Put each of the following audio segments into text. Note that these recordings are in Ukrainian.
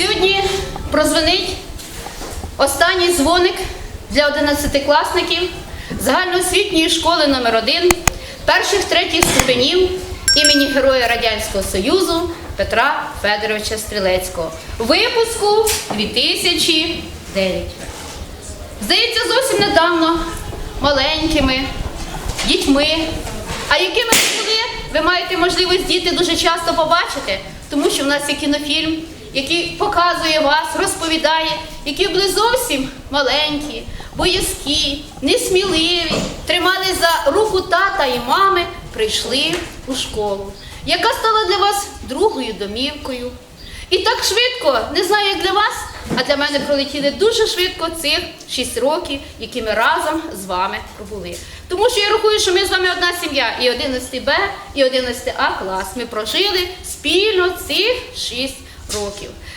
Сьогодні прозвонить останній дзвоник для 11-класників загальноосвітньої школи номер 1 перших третіх ступенів імені Героя Радянського Союзу Петра Федоровича Стрілецького. Випуску 2009. Здається, зовсім недавно маленькими дітьми. А якими були, ви маєте можливість діти дуже часто побачити, тому що в нас є кінофільм, який показує вас, розповідає, які були зовсім маленькі, боязкі, несміливі, тримали за руку тата і мами, прийшли у школу, яка стала для вас другою домівкою. І так швидко, не знаю, як для вас, а для мене пролетіли дуже швидко цих 6 років, які ми разом з вами пробули. Тому що я рахую, що ми з вами одна сім'я, і 11 Б, і 11 А клас. Ми прожили спільно цих 6 років.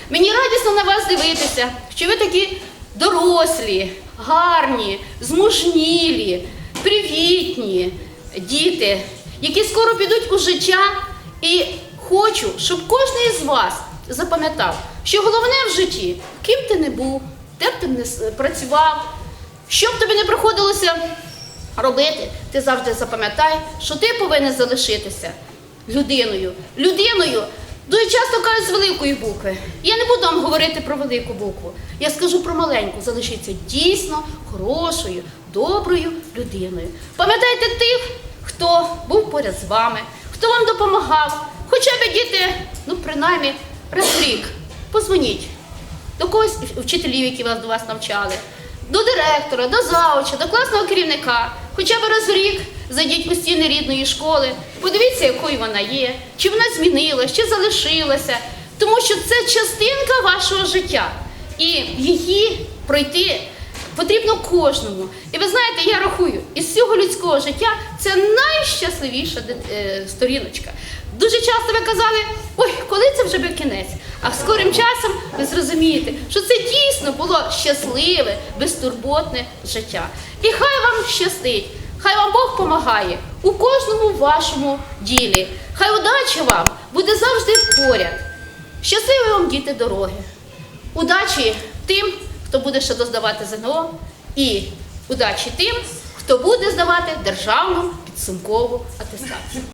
Мені радісно на вас дивитися, що ви такі дорослі, гарні, змужнілі, привітні діти, які скоро підуть у життя. І хочу, щоб кожен із вас запам'ятав, що головне в житті, ким ти не був, де б ти не працював, що б тобі не приходилося робити, ти завжди запам'ятай, що ти повинен залишитися людиною. Людиною дуже часто кажуть з великої букви. Я не буду вам говорити про велику букву. Я скажу про маленьку. Залишіться дійсно хорошою, доброю людиною. Пам'ятайте тих, хто був поряд з вами, хто вам допомагав. Хоча б діти, ну принаймні, раз в рік позвоніть до когось вчителів, які вас до вас навчали, до директора, до зауча, до класного керівника. Хоча б раз в рік зайдіть у стіни рідної школи, подивіться, якою вона є, чи вона змінилась, чи залишилася. Тому що це частинка вашого життя. І її пройти потрібно кожному. І ви знаєте, я рахую, із всього людського життя це найщасливіша е, сторіночка. Дуже часто ви казали, ой, коли це вже би кінець? А скорим часом ви зрозумієте, що це дійсно було щасливе, безтурботне життя. І хай вам щастить, хай вам Бог помагає у кожному вашому ділі. Хай удача вам буде завжди поряд. Щасливі вам діти дороги. Удачі тим, хто буде ще доздавати ЗНО, і удачі тим, хто буде здавати державну підсумкову атестацію.